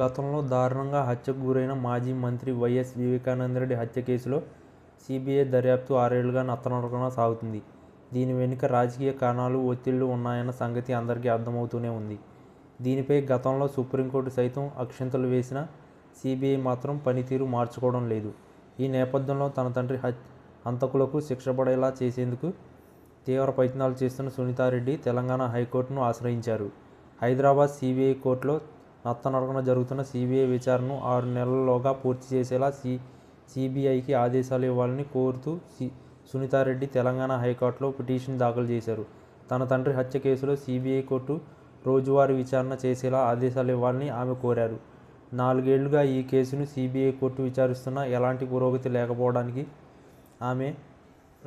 గతంలో దారుణంగా హత్యకు గురైన మాజీ మంత్రి వైఎస్ వివేకానందరెడ్డి హత్య కేసులో సీబీఐ దర్యాప్తు ఆరేళ్ళుగా నత్తనడకన సాగుతుంది. దీని వెనుక రాజకీయ కారణాలు, ఒత్తిళ్ళు ఉన్నాయన్న సంగతి అందరికీ అర్థమవుతూనే ఉంది. దీనిపై గతంలో సుప్రీంకోర్టు సైతం అక్షింతలు వేసిన సీబీఐ మాత్రం పనితీరు మార్చుకోవడం లేదు. ఈ నేపథ్యంలో తన తండ్రి హంతకులకు శిక్ష పడేలా చేసేందుకు తీవ్ర ప్రయత్నాలు చేస్తున్న సునీతారెడ్డి తెలంగాణ హైకోర్టును ఆశ్రయించారు. హైదరాబాద్ సీబీఐ కోర్టులో నత్తనడకన జరుగుతున్న సీబీఐ విచారణను ఆరు నెలల్లోగా పూర్తి చేసేలా సి సిబిఐకి ఆదేశాలు ఇవ్వాలని కోరుతూ సునీతారెడ్డి తెలంగాణ హైకోర్టులో పిటిషన్ దాఖలు చేశారు. తన తండ్రి హత్య కేసులో సీబీఐ కోర్టు రోజువారీ విచారణ చేసేలా ఆదేశాలు ఇవ్వాలని ఆమె కోరారు. నాలుగేళ్ళుగా ఈ కేసును సీబీఐ కోర్టు విచారిస్తున్న ఎలాంటి పురోగతి లేకపోవడానికి ఆమె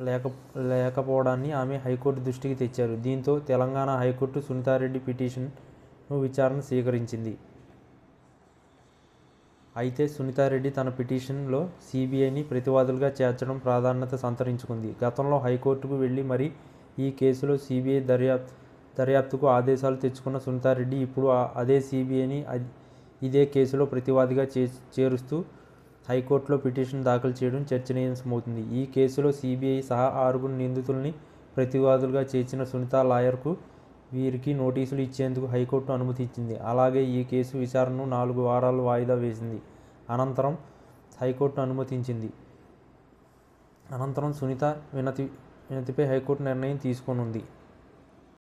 లేక లేకపోవడాన్ని ఆమె హైకోర్టు దృష్టికి తెచ్చారు. దీంతో తెలంగాణ హైకోర్టు సునీతారెడ్డి పిటిషన్ను విచారణ స్వీకరించింది. అయితే సునీతారెడ్డి తన పిటిషన్లో సీబీఐని ప్రతివాదులుగా చేర్చడం ప్రాధాన్యత సంతరించుకుంది. గతంలో హైకోర్టుకు వెళ్ళి మరీ ఈ కేసులో సీబీఐ దర్యాప్తుకు ఆదేశాలు తెచ్చుకున్న సునీతారెడ్డి ఇప్పుడు అదే సీబీఐని ఇదే కేసులో ప్రతివాదిగా చే చేరుస్తూ హైకోర్టులో పిటిషన్ దాఖలు చేయడం చర్చనీయాంశమవుతుంది ఈ కేసులో సీబీఐ సహా ఆరుగురు నిందితుల్ని ప్రతివాదులుగా చేర్చిన సునీత లాయర్కు వీరికి నోటీసులు ఇచ్చేందుకు హైకోర్టు అనుమతి ఇచ్చింది. అలాగే ఈ కేసు విచారణను నాలుగు వారాలు వాయిదా వేసింది. అనంతరం హైకోర్టు అనుమతించింది. అనంతరం సునీత వినతి వినతిపై హైకోర్టు నిర్ణయం తీసుకోనుంది.